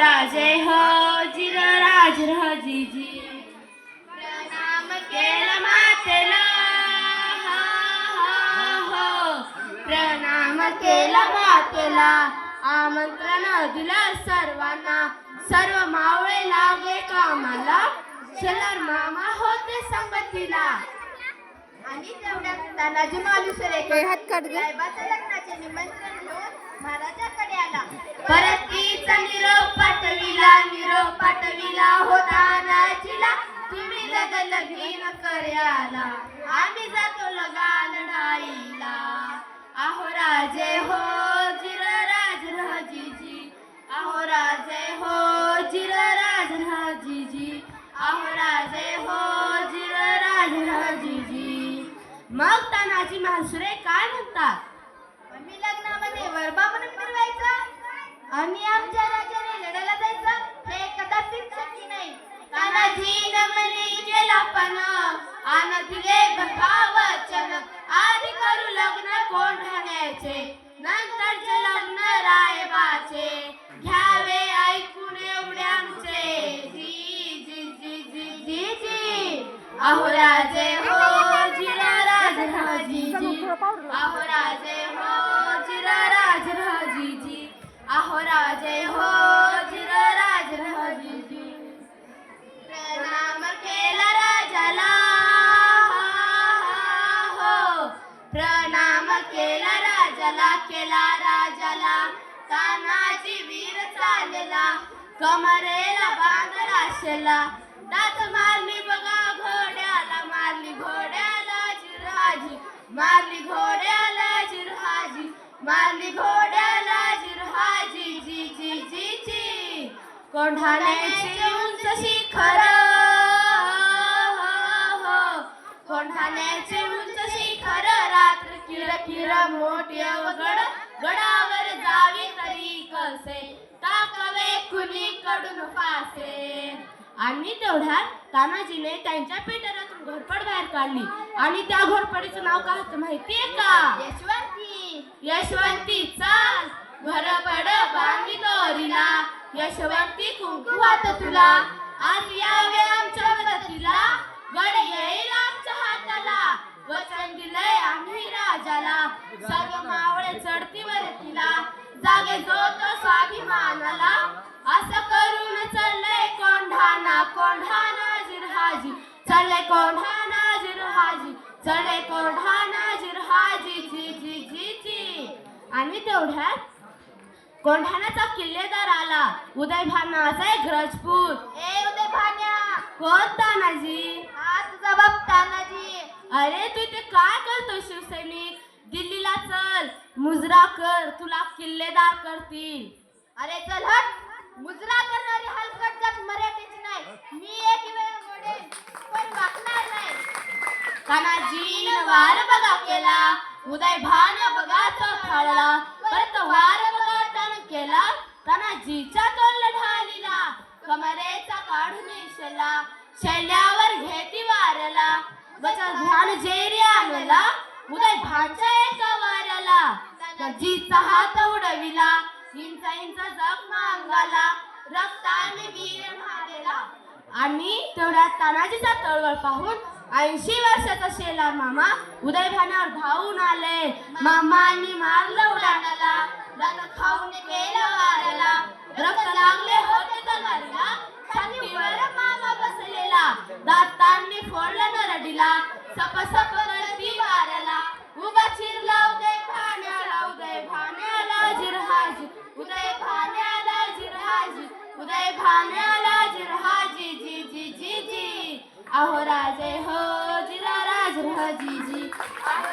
राजे हो जिर राज राजीजी प्रणाम केला मातेला हो, हो, हो. प्रणाम केला मातेला आमंत्रण दिलं सर्वांना। सर्व मावळे लागे कामाला शेलार मामा होते संगतीला। आणि तेवढ्यात तानाजी मालुसरे लग्नाचे निमंत्रण घेऊन महाराजाकडे आला. परतीचा निरोप पाठविला निरोप पाठविला होता नाचीला. तुम्ही लग लगीन कर्याला. आम्ही जातो लगा लढाईला आहो राजे हो जिर राज राजीजी. आहो राजे हो जिर राज राजीजी. आहो राजे हो जिर राज राजीजी. मग तानाजी मासुरे काय म्हणतात? मी लग्नामध्ये वरबा म्हणून फिरवायचा. म्हणले भावचन आधी करू लग्न कोंढण्याचे नंतरचे लग्न रायबाचे. घ्यावे ऐकून एवढ्यांचे जी जी जी जी जी जी. अहो राजे हो. झाला केला राजाला. तानाजी वीर चालला. कमरेला बांध शेला दात मारली बघा घोड्याला मारली घोड्याला जिरहाजी. मारली घोड्याला जिरहाजी. मारली घोड्याला जिरहाजी. जी जी जी जी. कोंढाण्याची उंच शिखर. हो, हो, हो. कोंढाण्याची उंच शिखर. किर किर मोठे गड गडावर जावी तरी कसे? टाकावे कुणीकडून फासे. आणि तेवढ्यात तानाजीने त्यांच्या पेटरातून घोरपड बाहेर काढली. आणि त्या घोरपडीचं नाव काय होतं माहितीये का? यशवंती. यशवंती चाल. घरपड बांधली दोरीला. यशवंती कुंकुवात तुला. आज यावे आमच्या मदतीला. गड येईल आमच्या हाताला. वचन दिलंय आम्ही राजाला. सर्व मावळे चढतीवर तिला. जागे जो तो स्वाभिमानाला. असं करून चाललंय कोंढाणा कोंढाणा जिरहाजी. चाललंय कोंढाणा जिरहाजी. चाललंय कोंढाणा जिरहाजी. जी जी जी जी. आणि तेवढ्यात कोंढाण्याचा किल्लेदार आला. उदय भानाचा एक राजपूत ए उदय भान्या कोण तानाजी अरे तू इथे काय करतो शिवसैनिक? दिल्लीला चल. मुजरा कर. तुला किल्लेदार करतील. अरे चल हट. मुजरा करणारी हलकट जात मराठीची नाही. मी एक वेळ मोडेन पण वाकणार नाही. तानाजीन वार बघा केला. उदय भान बघा तो फाळला परत वार बघा टण केला. तानाजीच्या तोल ढालीला. कमरेचा काढून शेला शैल्यावर घेती वारला. बचा ध्यान जेरी आणला उदय भानच्या एका वाऱ्याला. तानाजीचा हात उडविला इंचा इंचा जखमा अंगाला रक्ताने वीर मारेला. आणि तेवढ्या तानाजीचा तळवळ पाहून ऐंशी वर्षाचा शेला मामा उदय भानावर धावून आले. मामांनी मारलं उडाणाला रक्त खाऊन गेला वाऱ्याला. रक्त लागले होते तलवारीला छातीवर मामा बसलेला. उदय भाण्याला जिरहाजी उदय भाण्याला जिरहाजी जी जी जी जी. अहो राजे हो जिरा राज राजी जी. अहो